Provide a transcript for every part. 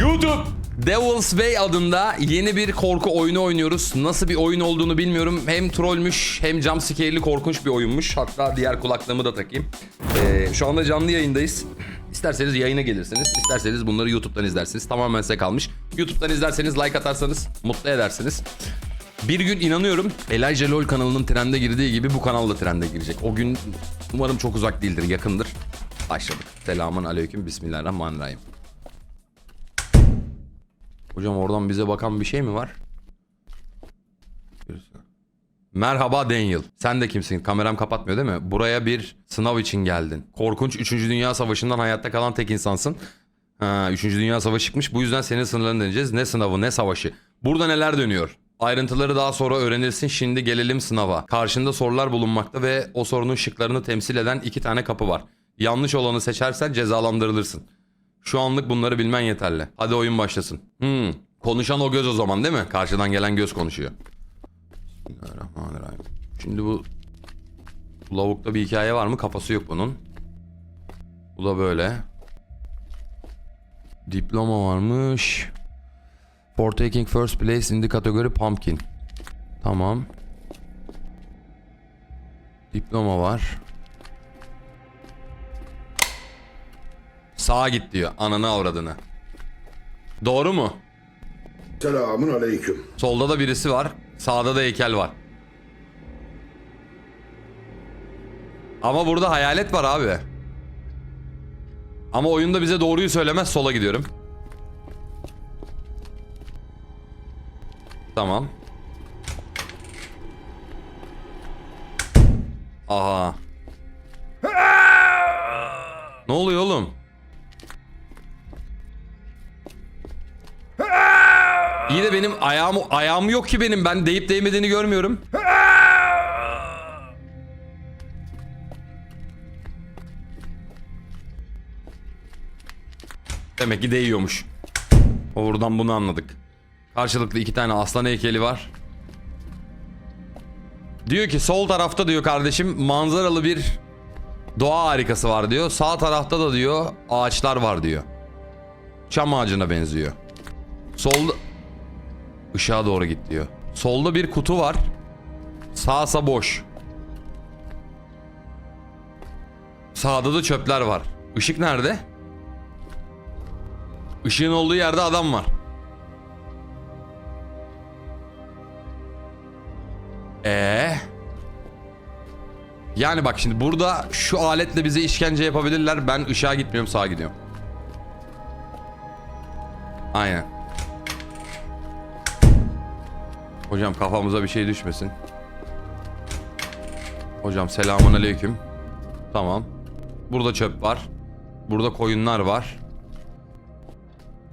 YouTube Devil's Way adında yeni bir korku oyunu oynuyoruz. Nasıl bir oyun olduğunu bilmiyorum. Hem trollmüş hem jumpscare'li korkunç bir oyunmuş. Hatta diğer kulaklığımı da takayım. Ee, şu anda canlı yayındayız. İsterseniz yayına gelirsiniz. isterseniz bunları YouTube'dan izlersiniz. Tamamen size kalmış. YouTube'dan izlerseniz like atarsanız mutlu edersiniz. Bir gün inanıyorum Elijah LOL kanalının trende girdiği gibi bu kanal da trende girecek. O gün umarım çok uzak değildir, yakındır. Başladık. Selamun aleyküm, bismillahirrahmanirrahim. Hocam oradan bize bakan bir şey mi var? Merhaba Daniel. Sen de kimsin? Kameram kapatmıyor değil mi? Buraya bir sınav için geldin. Korkunç 3. Dünya Savaşı'ndan hayatta kalan tek insansın. Ha, 3. Dünya Savaşı çıkmış. Bu yüzden senin sınırlarını deneyeceğiz. Ne sınavı ne savaşı. Burada neler dönüyor? Ayrıntıları daha sonra öğrenirsin. Şimdi gelelim sınava. Karşında sorular bulunmakta ve o sorunun şıklarını temsil eden iki tane kapı var. Yanlış olanı seçersen cezalandırılırsın. Şu anlık bunları bilmen yeterli. Hadi oyun başlasın. Hmm. Konuşan o göz o zaman değil mi? Karşıdan gelen göz konuşuyor. Bismillahirrahmanirrahim. Şimdi bu, bu lavukta bir hikaye var mı? Kafası yok bunun. Bu da böyle. Diploma varmış. For taking first place in the category pumpkin. Tamam. Diploma var. Sağa git diyor. Ananı avradını. Doğru mu? Selamun aleyküm. Solda da birisi var. Sağda da heykel var. Ama burada hayalet var abi. Ama oyunda bize doğruyu söylemez sola gidiyorum. Tamam. Aha. Ne oluyor oğlum? İyi de benim ayağım ayağım yok ki benim. Ben deyip değmediğini görmüyorum. Demek ki değiyormuş. Oradan bunu anladık. Karşılıklı iki tane aslan heykeli var. Diyor ki sol tarafta diyor kardeşim manzaralı bir doğa harikası var diyor. Sağ tarafta da diyor ağaçlar var diyor. Çam ağacına benziyor. Solda ışığa doğru git diyor. Solda bir kutu var. Sağsa boş. Sağda da çöpler var. Işık nerede? Işığın olduğu yerde adam var. Ee? Yani bak şimdi burada şu aletle bize işkence yapabilirler. Ben ışığa gitmiyorum sağa gidiyorum. Aynen. Hocam kafamıza bir şey düşmesin. Hocam selamun aleyküm. Tamam. Burada çöp var. Burada koyunlar var.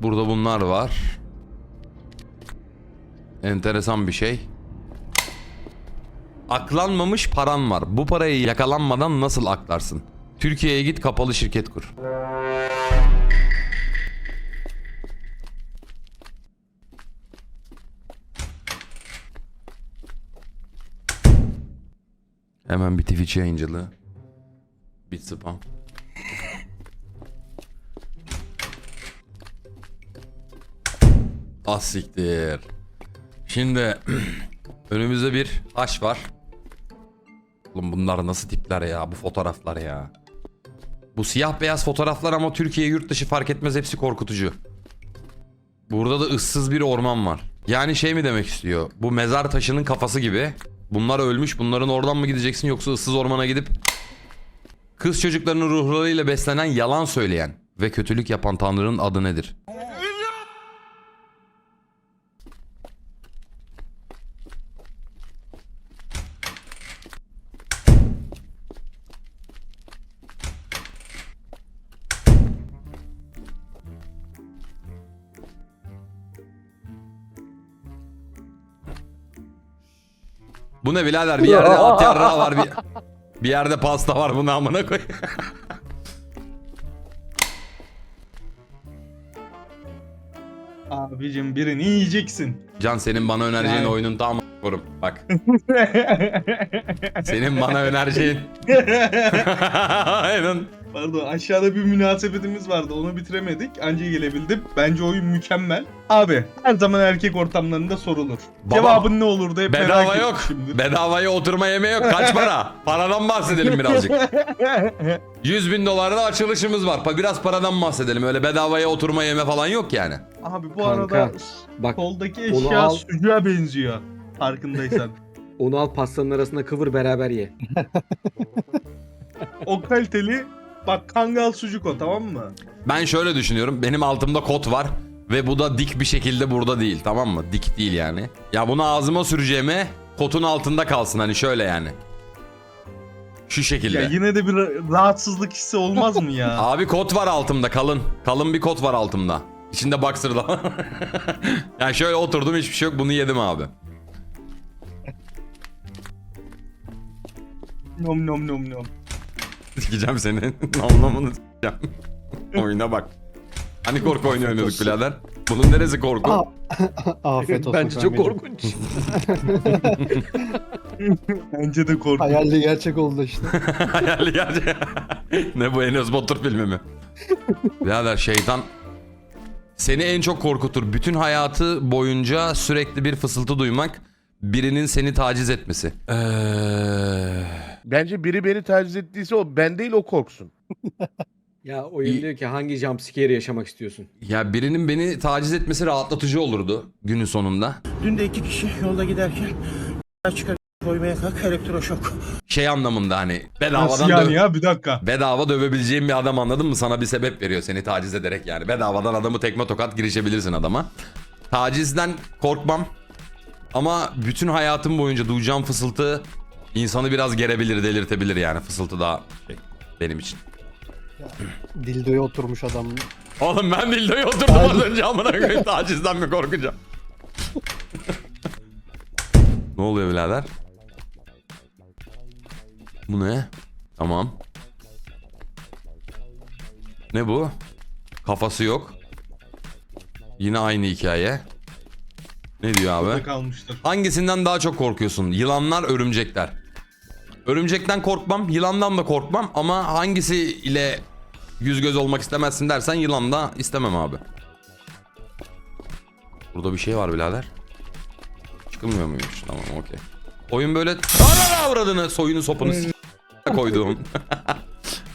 Burada bunlar var. Enteresan bir şey. Aklanmamış paran var. Bu parayı yakalanmadan nasıl aklarsın? Türkiye'ye git kapalı şirket kur. Hemen bir Twitch yayıncılığı. Bit spam. Az siktir. Şimdi önümüzde bir taş var. Oğlum bunlar nasıl tipler ya bu fotoğraflar ya. Bu siyah beyaz fotoğraflar ama Türkiye yurt dışı fark etmez hepsi korkutucu. Burada da ıssız bir orman var. Yani şey mi demek istiyor? Bu mezar taşının kafası gibi. Bunlar ölmüş. Bunların oradan mı gideceksin yoksa ıssız ormana gidip kız çocuklarının ruhlarıyla beslenen yalan söyleyen ve kötülük yapan tanrının adı nedir? Bu ne birader bir yerde at yarrağı var bir bir yerde pasta var bunu amına koy. Abicim birini yiyeceksin. Can senin bana önereceğin Yani. oyunun tam korum bak. Senin bana önereceğin. Aynen. Pardon aşağıda bir münasebetimiz vardı onu bitiremedik anca gelebildim. Bence oyun mükemmel. Abi her zaman erkek ortamlarında sorulur. Baba, Cevabın ne olurdu hep Bedava merak yok. etmişimdir. Bedavaya oturma yeme yok. Kaç para? Paradan bahsedelim birazcık. 100 bin dolarla açılışımız var. Biraz paradan bahsedelim. Öyle bedavaya oturma yeme falan yok yani. Abi bu Kanka, arada bak, soldaki onu eşya al. sucuğa benziyor. Farkındaysan. Onu al pastanın arasına kıvır beraber ye. o kaliteli bak kangal sucuk o tamam mı? Ben şöyle düşünüyorum. Benim altımda kot var. Ve bu da dik bir şekilde burada değil. Tamam mı? Dik değil yani. Ya bunu ağzıma süreceğime kotun altında kalsın. Hani şöyle yani. Şu şekilde. Ya yine de bir ra- rahatsızlık hissi olmaz mı ya? Abi kot var altımda kalın. Kalın bir kot var altımda. İçinde boxer'da yani şöyle oturdum hiçbir şey yok. Bunu yedim abi. nom nom nom nom. Sikeceğim seni. Anlamını sikeceğim. Oyuna bak. Hani korku oyunu oynuyorduk birader? Bunun neresi korku? Aa. Afiyet olsun. Bence çok kankacığım. korkunç. Bence de korkunç. Hayalli gerçek oldu işte. Hayali gerçek. ne bu Enes Batur filmi mi? Birader şeytan seni en çok korkutur. Bütün hayatı boyunca sürekli bir fısıltı duymak. Birinin seni taciz etmesi. Eee... Bence biri beni taciz ettiyse o ben değil o korksun. Ya oyun diyor ki hangi jumpscare yaşamak istiyorsun? Ya birinin beni taciz etmesi rahatlatıcı olurdu günün sonunda. Dün de iki kişi yolda giderken çıkar koymaya kalk elektroşok. Şey anlamında hani bedavadan Nasıl yani dö- ya bir dakika. bedava dövebileceğin bir adam anladın mı? Sana bir sebep veriyor seni taciz ederek yani. Bedavadan adamı tekme tokat girişebilirsin adama. Tacizden korkmam. Ama bütün hayatım boyunca duyacağım fısıltı insanı biraz gerebilir, delirtebilir yani fısıltı daha şey benim için. Dildoya oturmuş adam. Oğlum ben dildoya oturdum az önce amına koyayım tacizden mi korkacağım? ne oluyor birader? Bu ne? Tamam. Ne bu? Kafası yok. Yine aynı hikaye. Ne diyor Burada abi? kalmıştır. Hangisinden daha çok korkuyorsun? Yılanlar, örümcekler. Örümcekten korkmam, yılandan da korkmam ama hangisi ile yüz göz olmak istemezsin dersen yılan da istemem abi. Burada bir şey var birader. Çıkılmıyor muymuş? Tamam okey. Oyun böyle Ananı avradını soyunu sopunu s- koyduğum.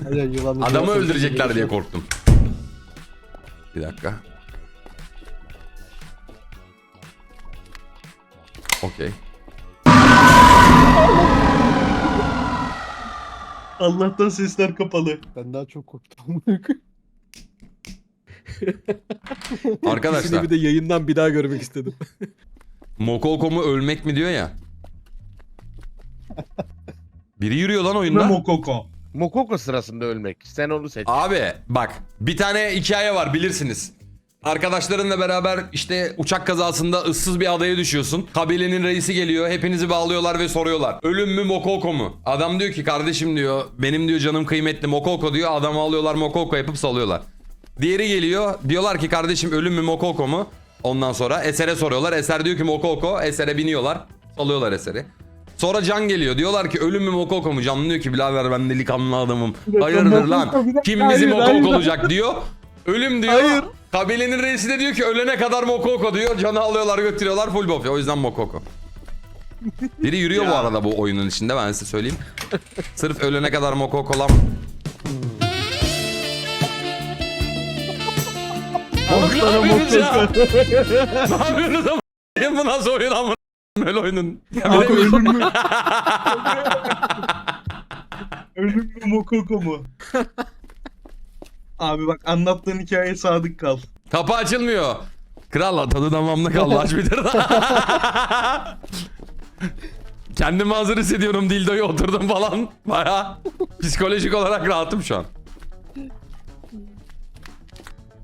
Hayır, yılanı Adamı öldürecekler diye korktum. Bir dakika. Okey. Allah'tan sesler kapalı. Ben daha çok korktum. Arkadaşlar İkisini bir de yayından bir daha görmek istedim. Mokoko mu ölmek mi diyor ya. Biri yürüyor lan oyunda. mokoko. Mokoko sırasında ölmek. Sen onu seç. Abi bak bir tane hikaye var bilirsiniz. Arkadaşlarınla beraber işte uçak kazasında ıssız bir adaya düşüyorsun. Kabilenin reisi geliyor. Hepinizi bağlıyorlar ve soruyorlar. Ölüm mü Mokoko mu? Adam diyor ki kardeşim diyor benim diyor canım kıymetli Mokoko diyor. Adamı alıyorlar Mokoko yapıp salıyorlar. Diğeri geliyor. Diyorlar ki kardeşim ölüm mü Mokoko mu? Ondan sonra Eser'e soruyorlar. Eser diyor ki Mokoko. Eser'e biniyorlar. Salıyorlar Eser'i. Sonra Can geliyor. Diyorlar ki ölüm mü Mokoko mu? Can diyor ki birader ben delikanlı adamım. Hayırdır lan? Kim bizim Hayır, Mokoko olacak diyor. Ölüm diyor. Hayır. Kabilenin reisi de diyor ki ölene kadar Mokoko diyor. Canı alıyorlar götürüyorlar full buff. O yüzden Mokoko. Biri yürüyor bu arada bu oyunun içinde ben size söyleyeyim. Sırf ölene kadar Mokoko lan. Oğlum ne yapıyorsunuz ya? ne yapıyorsunuz ama? Bu nasıl oyun ama? Böyle oyunun. Abi ölüm mü? ölüm mü mokoko mu? Abi bak anlattığın hikayeye sadık kal. Kapı açılmıyor. Kral tadı damağımda kaldı aç bitir. Kendimi hazır hissediyorum dildoya oturdum falan. Baya psikolojik olarak rahatım şu an.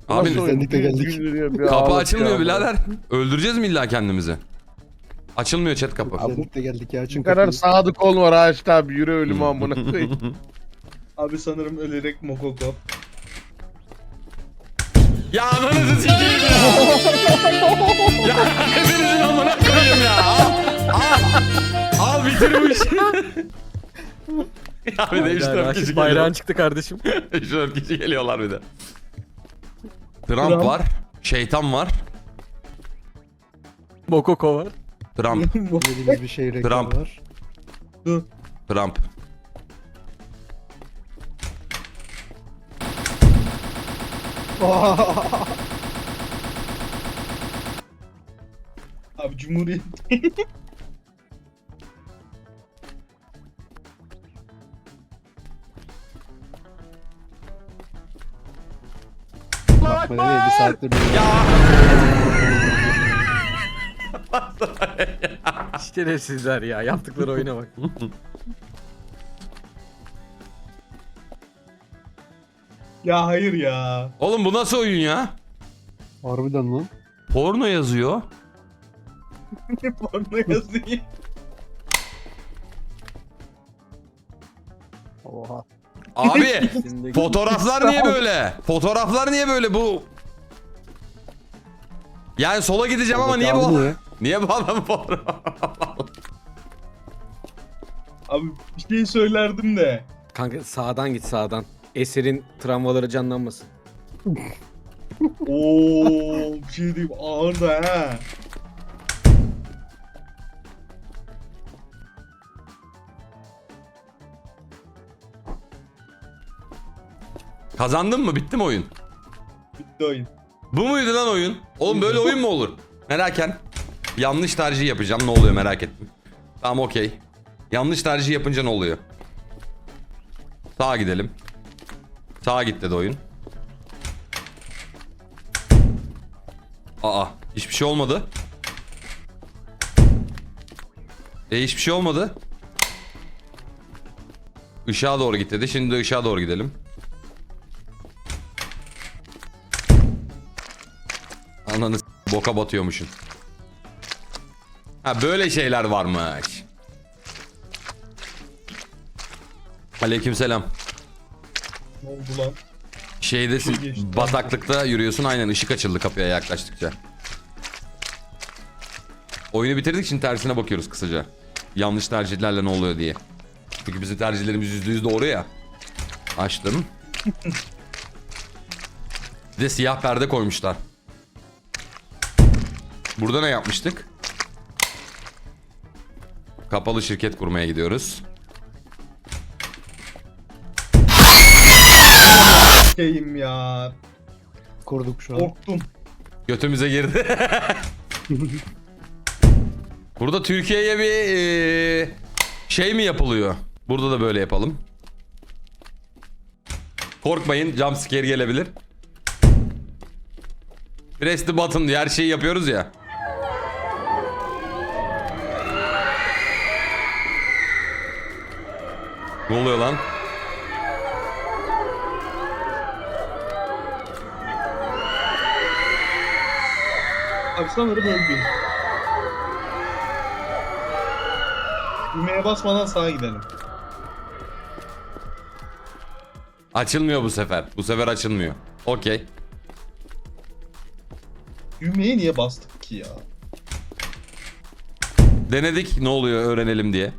Abi Bir geldik. bir kapı açılmıyor birader. Öldüreceğiz mi illa kendimizi? Açılmıyor chat kapı. Özellikle geldik ya. Bu Çünkü kadar sadık olma Raşit abi yürü ölümü amına koyayım. Abi sanırım ölerek mokoko. Ya ananızı sikeyim ya. ya hepinizin amına koyayım ya. Al, al, al bitir bu işi. abi de 3 Hayda, 4 Raşit kişi bayrağın geliyor. çıktı kardeşim. 3 4 kişi geliyorlar bir de. Trump, Trump. var. Şeytan var. Mokoko var. Trump. Dediğimiz bir şey reklamı Trump. var. Trump. Abi Cumhuriyet. Bakma nereye bir saattir böyle. Şerefsizler ya. Yaptıkları oyuna bak. Ya hayır ya. Oğlum bu nasıl oyun ya? Harbiden lan. Porno yazıyor. Porno yazayım. Oha. Abi fotoğraflar niye böyle? Fotoğraflar niye böyle bu? Yani sola gideceğim ama niye abi bu? niye? Niye bu adam fotoğraf? Abi bir şey söylerdim de. Kanka sağdan git sağdan. Eser'in travmaları canlanmasın. Oo bir şey diyeyim ağır da ha. Kazandın mı? Bitti mi oyun? Bitti oyun. Bu muydu lan oyun? Oğlum böyle oyun mu olur? Meraken. Yanlış tercih yapacağım. Ne oluyor merak ettim. Tamam okey. Yanlış tercih yapınca ne oluyor? Sağa gidelim. Sağa git dedi oyun. Aa hiçbir şey olmadı. E hiçbir şey olmadı. Işığa doğru git dedi. Şimdi de ışığa doğru gidelim. Ananı boka batıyormuşsun. Ha böyle şeyler varmış. Aleykümselam. Ne oldu lan? Şeydesin Şey geçti. bataklıkta yürüyorsun aynen ışık açıldı kapıya yaklaştıkça. Oyunu bitirdik şimdi tersine bakıyoruz kısaca. Yanlış tercihlerle ne oluyor diye. Çünkü bizim tercihlerimiz yüzde yüz doğru ya. Açtım. Bir de siyah perde koymuşlar. Burada ne yapmıştık? Kapalı şirket kurmaya gidiyoruz. Şeyim ya. Kurduk şu an. Korktum. Götümüze girdi. Burada Türkiye'ye bir eee, şey mi yapılıyor? Burada da böyle yapalım. Korkmayın jumpscare gelebilir. Press the button diye her şeyi yapıyoruz ya. Ne oluyor lan? Abi sanırım öldüm. Düğmeye basmadan sağa gidelim. Açılmıyor bu sefer. Bu sefer açılmıyor. Okey. Düğmeye niye bastık ki ya? Denedik ne oluyor öğrenelim diye.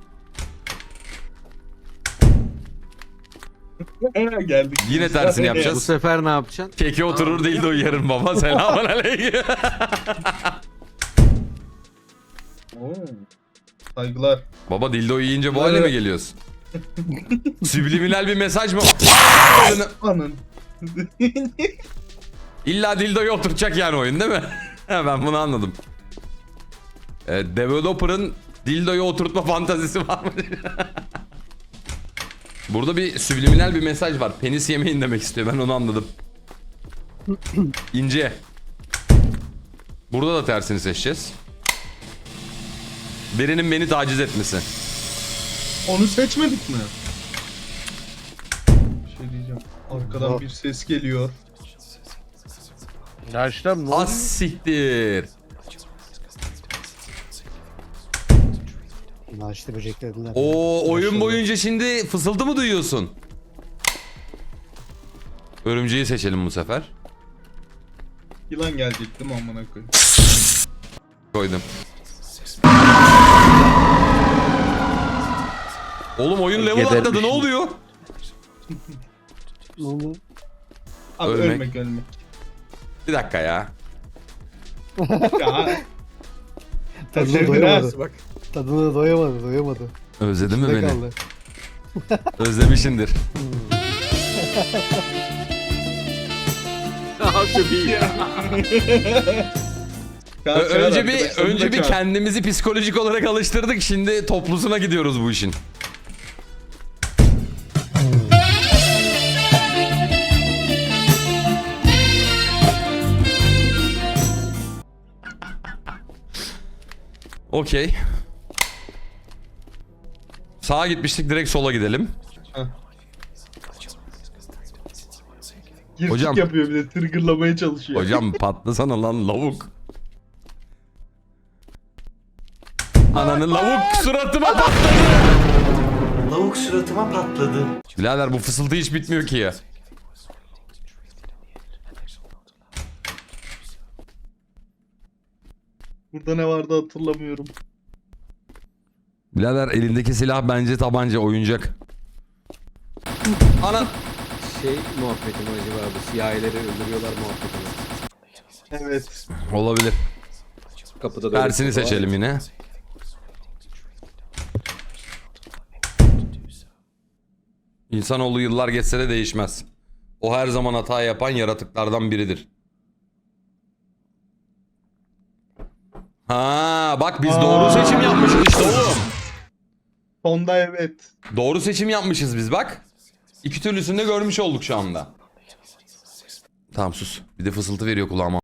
Geldik. Yine tersini Bu yapacağız. sefer ne yapacaksın? Keki oturur değil de uyarın baba. Selamun aleyküm. Oo. Saygılar. baba dildo yiyince bu hale mi geliyorsun? Subliminal bir mesaj mı? Anın. İlla dildoyu oturacak yani oyun değil mi? ben bunu anladım. Ee, developer'ın dildoyu oturtma fantazisi var mı? Burada bir subliminal bir mesaj var. Penis yemeyin demek istiyor. Ben onu anladım. İnce. Burada da tersini seçeceğiz. Birinin beni taciz etmesi. Onu seçmedik mi? Bir şey diyeceğim. Arkadan bir ses geliyor. Yaşlam ne Az oluyor? siktir. Naşlı böceklerinden. O oyun boyunca şimdi fısıltı mı duyuyorsun? Örümceği seçelim bu sefer. Yılan gelecek değil mi amına koyayım? Koydum. Oğlum oyun level Gedermiş atladı ne oluyor? Ne oldu? Abi Ölmek. ölmek ölmek. Bir dakika ya. Ya. Sevdin doyamadı. Bak. Tadına doyamadı, doyamadı. Özledin mi beni? kaldı? Özlemişindir. Abi Ö- önce bir önce bir kendimizi psikolojik olarak alıştırdık. Şimdi toplusuna gidiyoruz bu işin. Okey. Sağa gitmiştik direkt sola gidelim. Girtik Hocam. yapıyor bir de tırgırlamaya çalışıyor. Hocam patlasana lan lavuk. Ananın lavuk suratıma patladı. Lavuk suratıma patladı. Birader bu fısıltı hiç bitmiyor ki ya. Burada ne vardı hatırlamıyorum. Birader elindeki silah bence tabanca oyuncak. Ana şey muhabbeti mi acaba bu siyahileri öldürüyorlar muhabbeti mi? Evet. olabilir. Kapıda da öyle Tersini bir kapı var. seçelim yine. İnsanoğlu yıllar geçse de değişmez. O her zaman hata yapan yaratıklardan biridir. Ha bak biz doğru seçim yapmışız işte oğlum. Sonda evet. Doğru seçim yapmışız biz bak. İki türlüsünü de görmüş olduk şu anda. Tamam sus. Bir de fısıltı veriyor kulağıma